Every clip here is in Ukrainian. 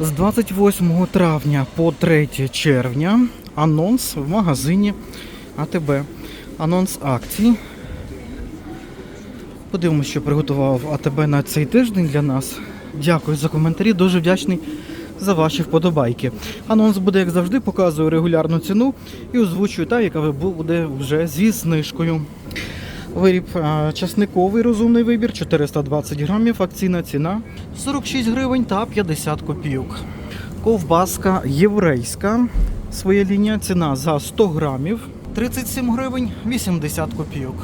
З 28 травня по 3 червня анонс в магазині АТБ. Анонс акцій. Подивимося, що приготував АТБ на цей тиждень для нас. Дякую за коментарі, дуже вдячний за ваші вподобайки. Анонс буде, як завжди, показую регулярну ціну і озвучую та, яка буде вже зі знижкою. Виріб а, часниковий розумний вибір 420 грамів, акційна ціна 46 гривень та 50 копійок. Ковбаска єврейська, своя лінія, ціна за 100 грамів 37 гривень 80 копійок.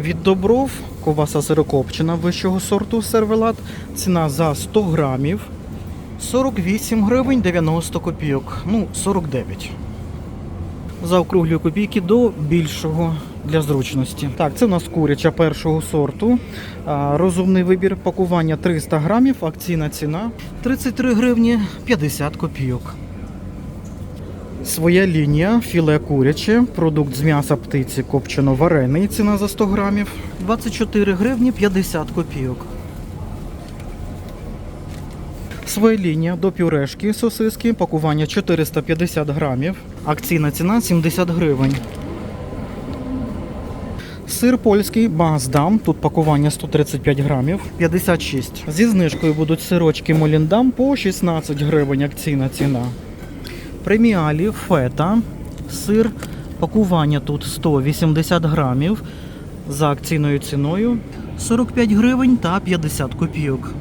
Від добров ковбаса сирокопчена вищого сорту сервелат, ціна за 100 грамів 48 гривень 90 копійок, ну 49 заокруглюю копійки до більшого для зручності. Так, це у нас куряча першого сорту. Розумний вибір пакування 300 грамів, акційна ціна 33 гривні 50 копійок. Своя лінія, філе куряче, продукт з м'яса птиці копчено варений, ціна за 100 грамів 24 гривні 50 копійок. Своя лінія до пюрешки сосиски, пакування 450 грамів, акційна ціна 70 гривень. Сир польський Маздам, тут пакування 135 грамів, 56. Зі знижкою будуть сирочки Моліндам по 16 гривень, акційна ціна. Преміалі фета, сир, пакування тут 180 грамів, за акційною ціною 45 гривень та 50 копійок.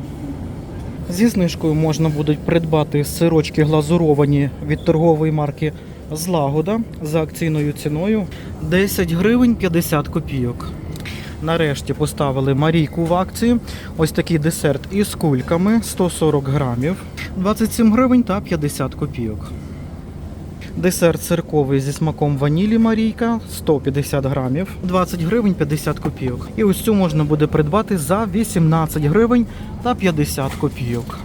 Зі знижкою можна буде придбати сирочки глазуровані від торгової марки Злагода за акційною ціною 10 гривень 50 копійок. Нарешті поставили Марійку в акції. Ось такий десерт із кульками 140 грамів, 27 гривень та 50 копійок. Десерт цирковий зі смаком ванілі Марійка 150 грамів, 20 гривень 50 копійок. І ось цю можна буде придбати за 18 гривень та 50 копійок.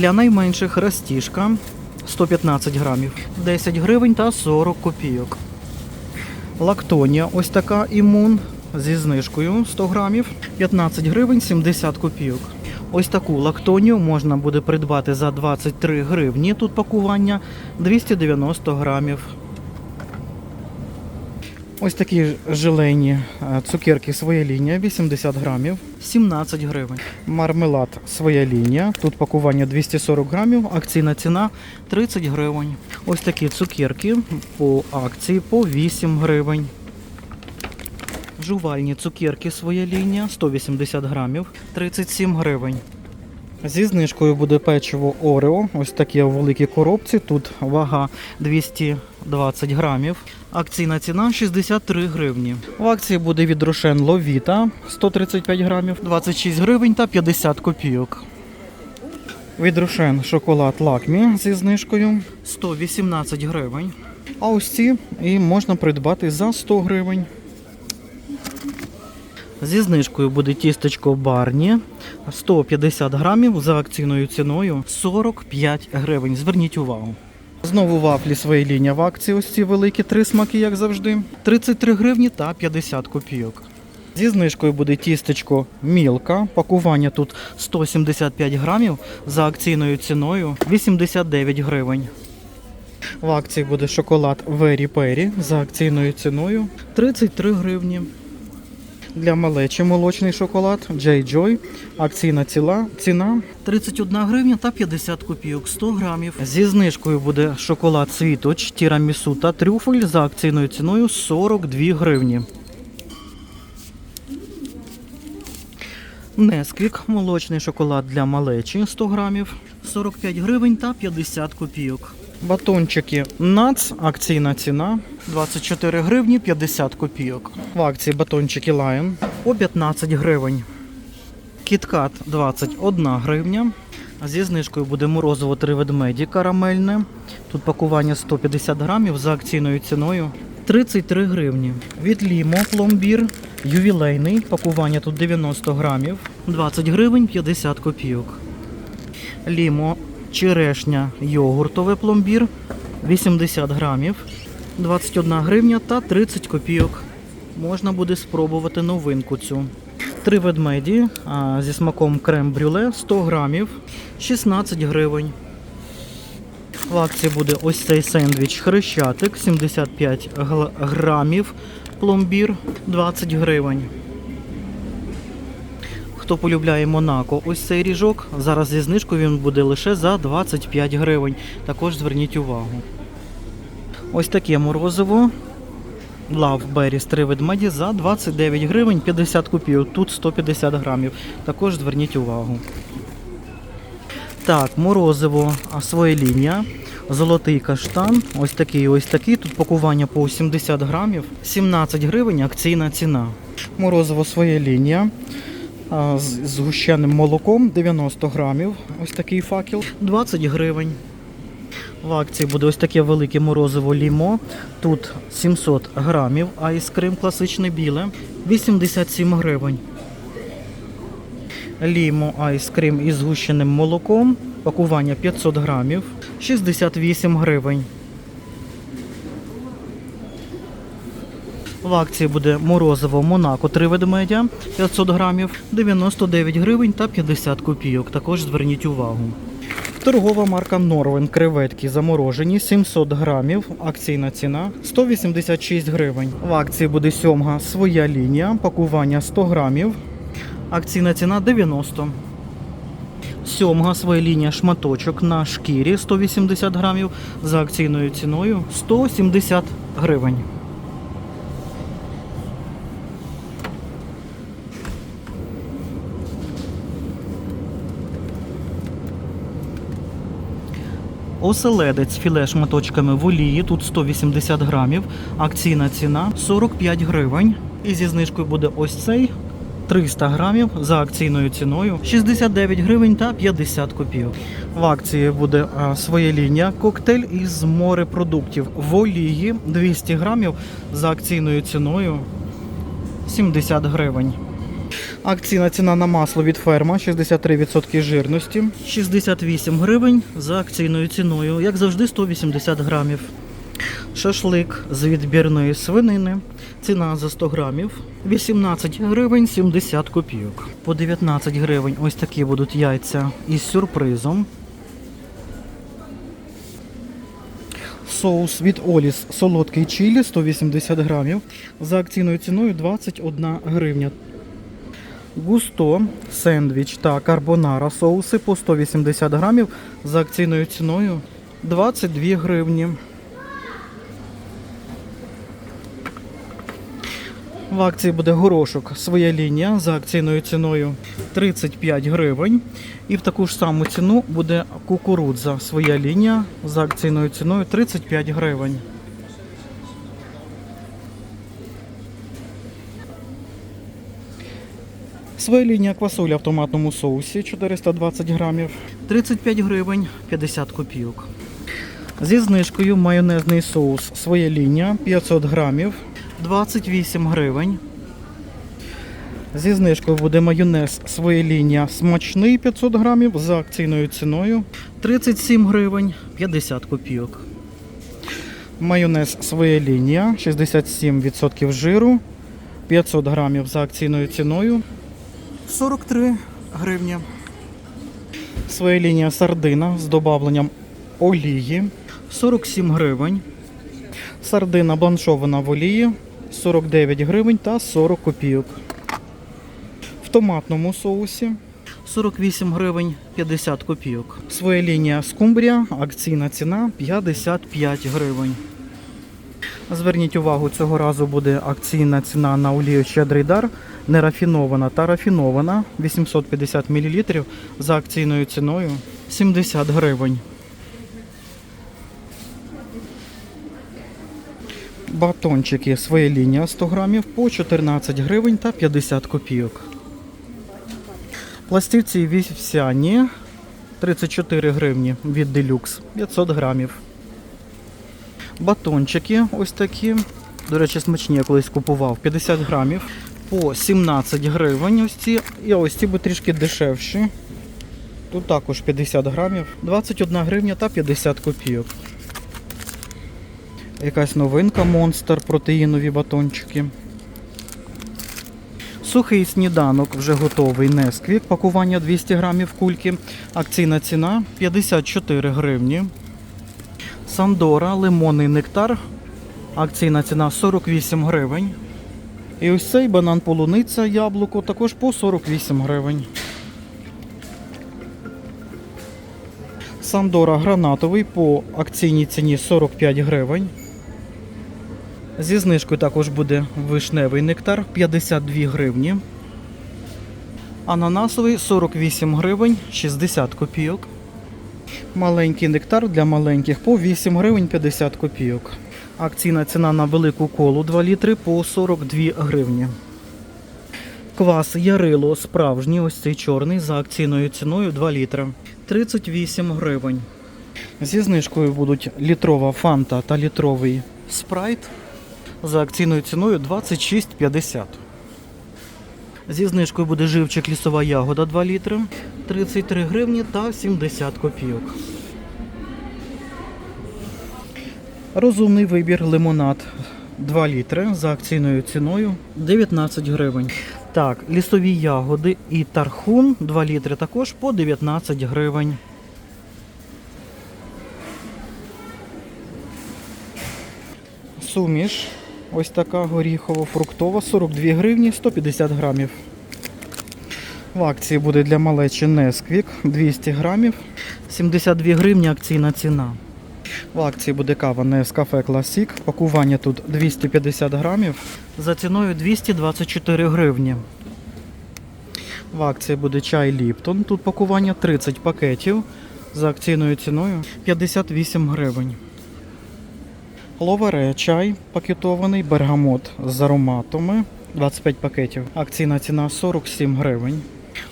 Для найменших растіжка 115 грамів, 10 гривень та 40 копійок. Лактонія, ось така імун зі знижкою 100 грамів, 15 гривень 70 копійок. Ось таку лактонію можна буде придбати за 23 гривні. Тут пакування 290 грамів. Ось такі желейні е, цукерки своя лінія 80 грамів, 17 гривень. Мармелад своя лінія. Тут пакування 240 грамів, акційна ціна 30 гривень. Ось такі цукерки по акції по 8 гривень. Жувальні цукерки своя лінія 180 грамів, 37 гривень. Зі знижкою буде печиво Орео. Ось такі в великій коробці. Тут вага 220 грамів. Акційна ціна 63 гривні. В акції буде від Рошен Ловіта 135 грамів, 26 гривень та 50 копійок. Від Рошен шоколад Лакмі зі знижкою 118 гривень. А ось ці і можна придбати за 100 гривень. Зі знижкою буде тістечко Барні 150 грамів за акційною ціною 45 гривень. Зверніть увагу. Знову вафлі своєї лінії в акції. Ось ці великі три смаки, як завжди. 33 гривні та 50 копійок. Зі знижкою буде тістечко Мілка. Пакування тут 175 грамів за акційною ціною 89 гривень. В акції буде шоколад Very Perry за акційною ціною 33 гривні. Для малечі молочний шоколад J. Joy. Акційна ціла, ціна 31 гривня та 50 копійок 100 грамів. Зі знижкою буде шоколад світоч, тірамісу та трюфель за акційною ціною 42 гривні. Несквік, молочний шоколад для малечі 100 грамів, 45 гривень та 50 копійок. Батончики Нац, акційна ціна 24 гривні 50 копійок. В акції батончики Lion по 15 гривень. Кіткат 21 гривня. Зі знижкою буде морозиво три ведмеді карамельне. Тут пакування 150 грамів за акційною ціною 33 гривні. Від Лімо пломбір ювілейний. Пакування тут 90 грамів, 20 гривень 50 копійок. Лімо черешня йогуртове пломбір 80 грамів, 21 гривня та 30 копійок. Можна буде спробувати новинку цю. Три ведмеді а, зі смаком крем-брюле 100 грамів, 16 гривень. В акції буде ось цей сендвіч хрещатик 75 грамів, пломбір 20 гривень. Хто полюбляє Монако, ось цей ріжок. Зараз зі знижкою він буде лише за 25 гривень. Також зверніть увагу. Ось таке морозиво. Love Berries 3 ведмеді за 29 гривень 50 копійок. Тут 150 грамів. Також зверніть увагу. Так, морозиво, своя лінія. Золотий каштан, ось такий, ось такий. Тут пакування по 70 грамів, 17 гривень, акційна ціна. Морозиво своя лінія. А, З згущеним молоком 90 грамів. Ось такий факел, 20 гривень. В акції буде ось таке велике морозиво лімо. Тут 700 грамів, айскрим класичне біле, 87 гривень. Лімо айскрім із згущеним молоком. Пакування 500 грамів, 68 гривень. В акції буде морозиво Монако 3 ведмедя 500 грамів, 99 гривень та 50 копійок. Також зверніть увагу. Торгова марка Норвен креветки заморожені 700 грамів. Акційна ціна 186 гривень. В акції буде сьомга своя лінія, пакування 100 грамів. Акційна ціна 90. Сьомга своя лінія шматочок на шкірі 180 грамів за акційною ціною 170 гривень. Оселедець філе шматочками в олії, тут 180 грамів. Акційна ціна 45 гривень. І зі знижкою буде ось цей 300 грамів за акційною ціною 69 гривень та 50 копійок. В акції буде а, своя лінія коктейль із морепродуктів в олії 200 грамів за акційною ціною 70 гривень. Акційна ціна на масло від ферма 63% жирності, 68 гривень за акційною ціною, як завжди, 180 грамів. Шашлик з відбірної свинини. Ціна за 100 грамів 18 гривень 70 копійок. По 19 гривень ось такі будуть яйця із сюрпризом. Соус від Оліс солодкий чилі 180 грамів. За акційною ціною 21 гривня. Густо, сендвіч та карбонара соуси по 180 грамів за акційною ціною 22 гривні. В акції буде горошок своя лінія за акційною ціною 35 гривень. І в таку ж саму ціну буде кукурудза своя лінія за акційною ціною 35 гривень. Своя лінія квасоля в томатному соусі 420 грамів, 35 гривень 50 копійок. Зі знижкою майонезний соус. Своя лінія 500 грамів, 28 гривень. Зі знижкою буде майонез. Своя лінія смачний 500 грамів за акційною ціною. 37 гривень 50 копійок. Майонез своя лінія 67% жиру. 500 грамів за акційною ціною 43 гривні. Своя лінія сардина з додавленням олії 47 гривень. Сардина бланшована в олії 49 гривень та 40 копійок. В томатному соусі 48 гривень 50 копійок. Своя лінія скумбрія, акційна ціна 55 гривень. Зверніть увагу, цього разу буде акційна ціна на олію Щедрий дар, нерафінована та рафінована 850 мл за акційною ціною 70 гривень. Батончики своя лінія 100 грамів по 14 гривень та 50 копійок. Пластівці вівсяні 34 гривні від Deluxe 500 грамів. Батончики ось такі. До речі, смачні я колись купував 50 грамів по 17 гривень. Ось ці. І ось ці би трішки дешевші. Тут також 50 грамів, 21 гривня та 50 копійок. Якась новинка Монстр, протеїнові батончики. Сухий сніданок вже готовий Несквік, пакування 200 грамів кульки. Акційна ціна 54 гривні. Сандора, лимонний нектар. Акційна ціна 48 гривень. І ось цей банан полуниця яблуко також по 48 гривень. Сандора гранатовий по акційній ціні 45 гривень. Зі знижкою також буде вишневий нектар 52 гривні. Ананасовий 48 гривень 60 копійок. Маленький нектар для маленьких по 8 гривень 50 копійок. Акційна ціна на велику колу 2 літри по 42 гривні. Квас Ярило справжній, ось цей чорний за акційною ціною 2 літри. 38 гривень. Зі знижкою будуть літрова фанта та літровий спрайт за акційною ціною 26,50. Зі знижкою буде живчик лісова ягода 2 літри, 33 гривні та 70 копійок. Розумний вибір лимонад 2 літри за акційною ціною 19 гривень. Так, лісові ягоди і тархун 2 літри також по 19 гривень. Суміш ось така горіхово-фруктова 42 гривні 150 грамів. В акції буде для малечі Несквік 200 грамів 72 гривні акційна ціна. В акції буде кава Nescafe Classic. Пакування тут 250 грамів за ціною 224 гривні. В акції буде чай Ліптон. Тут пакування 30 пакетів за акційною ціною 58 гривень. Ловере чай пакетований, бергамот з ароматами 25 пакетів. Акційна ціна 47 гривень.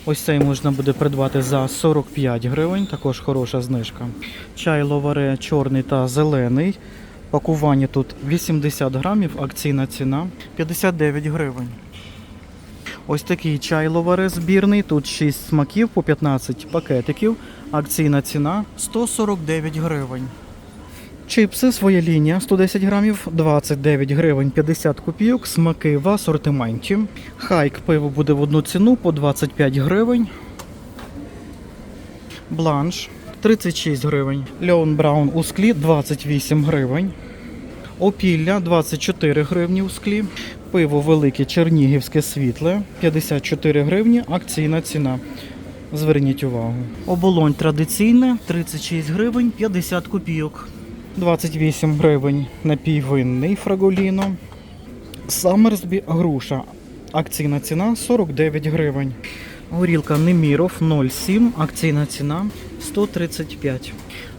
Ось цей можна буде придбати за 45 гривень, також хороша знижка. Чай ловаре чорний та зелений. Пакування тут 80 грамів, акційна ціна 59 гривень. Ось такий чай ловаре збірний. Тут 6 смаків по 15 пакетиків. Акційна ціна 149 гривень. Чипси своя лінія 110 грамів, 29 гривень 50 копійок, смаки в асортименті. Хайк пиво буде в одну ціну по 25 гривень. Бланш 36 гривень. Леон Браун у склі 28 гривень. Опілля 24 гривні у склі. Пиво велике чернігівське світле 54 гривні. Акційна ціна. Зверніть увагу. Оболонь традиційне 36 гривень 50 копійок. 28 гривень напій винний фраголіно. Самерсбі груша. Акційна ціна 49 гривень. Горілка Неміров 0,7. Акційна ціна 135.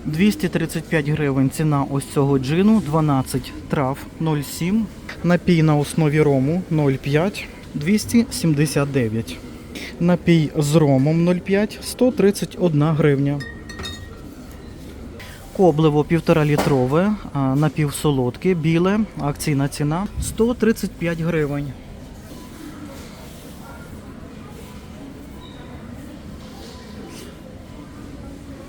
235 гривень ціна ось цього джину, 12 трав 0,7. Напій на основі рому 0,5. 279. Напій з ромом 0,5 131 гривня. Коблево 1,5 літрове, напівсолодке, біле, акційна ціна 135 гривень.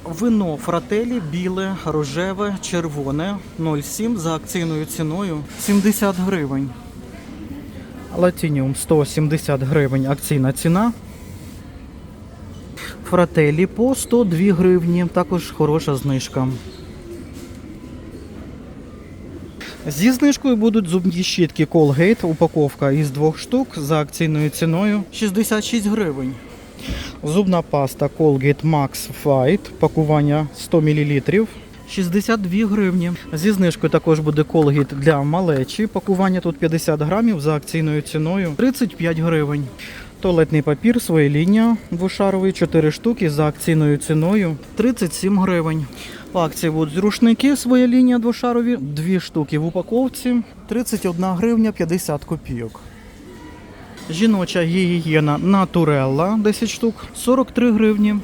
Вино фрателі біле, рожеве, червоне 0,7 за акційною ціною 70 гривень. Латініум 170 гривень акційна ціна. Фрателі по 102 гривні, також хороша знижка. Зі знижкою будуть зубні щітки Colgate, упаковка із двох штук за акційною ціною 66 гривень. Зубна паста Colgate Max Fight, пакування 100 мл. 62 гривні. Зі знижкою також буде Colgate для малечі. Пакування тут 50 грамів за акційною ціною 35 гривень. Туалетний папір своя лінія двошаровий 4 штуки за акційною ціною 37 гривень. В акції будуть рушники своя лінія двошарові, 2 штуки в упаковці 31 гривня 50 копійок. Жіноча гігієна Натурелла 10 штук 43 гривні.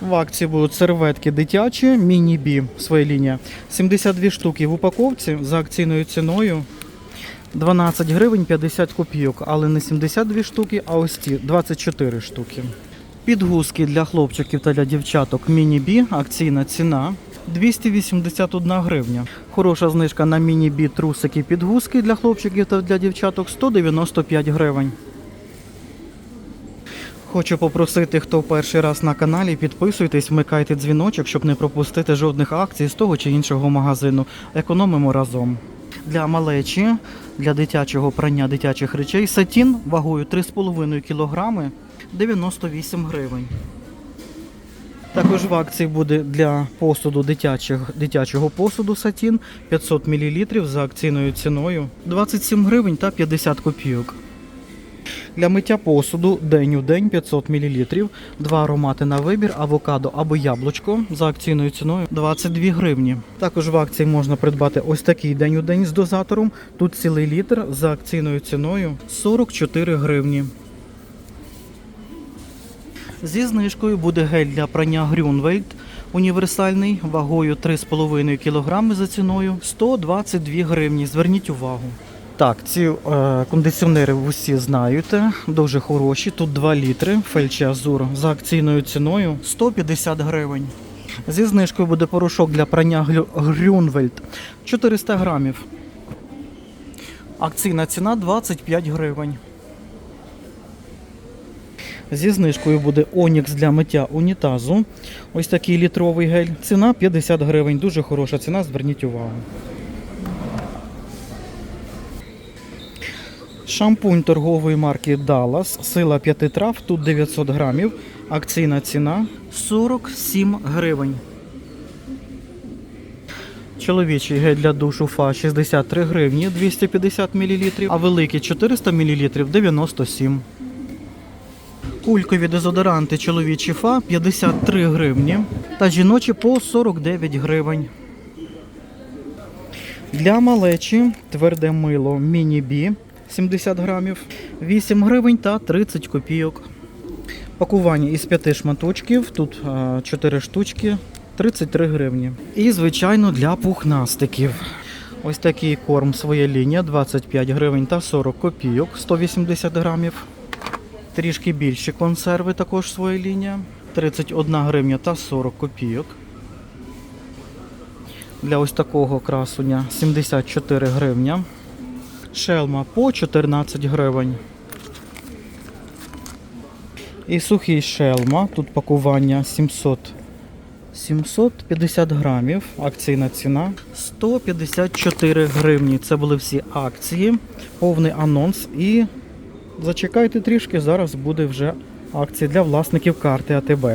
В акції будуть серветки дитячі, міні-бі, своя лінія. 72 штуки в упаковці за акційною ціною 12 гривень 50 копійок, але не 72 штуки, а ось ці 24 штуки. Підгузки для хлопчиків та для дівчаток міні-бі, акційна ціна 281 гривня. Хороша знижка на міні-бі трусики підгузки для хлопчиків та для дівчаток 195 гривень. Хочу попросити, хто перший раз на каналі, підписуйтесь, вмикайте дзвіночок, щоб не пропустити жодних акцій з того чи іншого магазину. Економимо разом. Для малечі, для дитячого прання дитячих речей сатін вагою 3,5 кг 98 гривень. Також в акції буде для посуду дитячих, дитячого посуду сатін 500 мл за акційною ціною 27 гривень та 50 копійок. Для миття посуду день у день 500 мл, два аромати на вибір, авокадо або яблучко за акційною ціною 22 гривні. Також в акції можна придбати ось такий день у день з дозатором. Тут цілий літр за акційною ціною 44 гривні. Зі знижкою буде гель для прання Грюнвельд універсальний вагою 3,5 кг за ціною 122 гривні. Зверніть увагу. Так, ці е, кондиціонери ви всі знаєте, дуже хороші. Тут 2 літри Фельчі Азур за акційною ціною 150 гривень. Зі знижкою буде порошок для прання Грюнвельд 400 грамів. Акційна ціна 25 гривень. Зі знижкою буде Онікс для миття унітазу. Ось такий літровий гель. Ціна 50 гривень. Дуже хороша ціна, зверніть увагу. Шампунь торгової марки Dallas. Сила 5 трав. Тут 900 грамів. Акційна ціна 47 гривень. Чоловічий гель для душу ФА 63 гривні 250 мл, а великий 400 мл 97 Кулькові дезодоранти чоловічі ФА 53 гривні та жіночі по 49 гривень. Для малечі тверде мило міні-бі 70 грамів 8 гривень та 30 копійок. Пакування із 5 шматочків, тут 4 штучки, 33 гривні. І, звичайно, для пухнастиків. Ось такий корм своя лінія 25 гривень та 40 копійок, 180 грамів. Трішки більші консерви також своя лінія. 31 гривня та 40 копійок. Для ось такого красуня 74 гривня. Шелма по 14 гривень. І сухий шелма. Тут пакування 700 750 грамів. Акційна ціна 154 гривні. Це були всі акції, повний анонс. І зачекайте трішки, зараз буде вже акція для власників карти АТБ.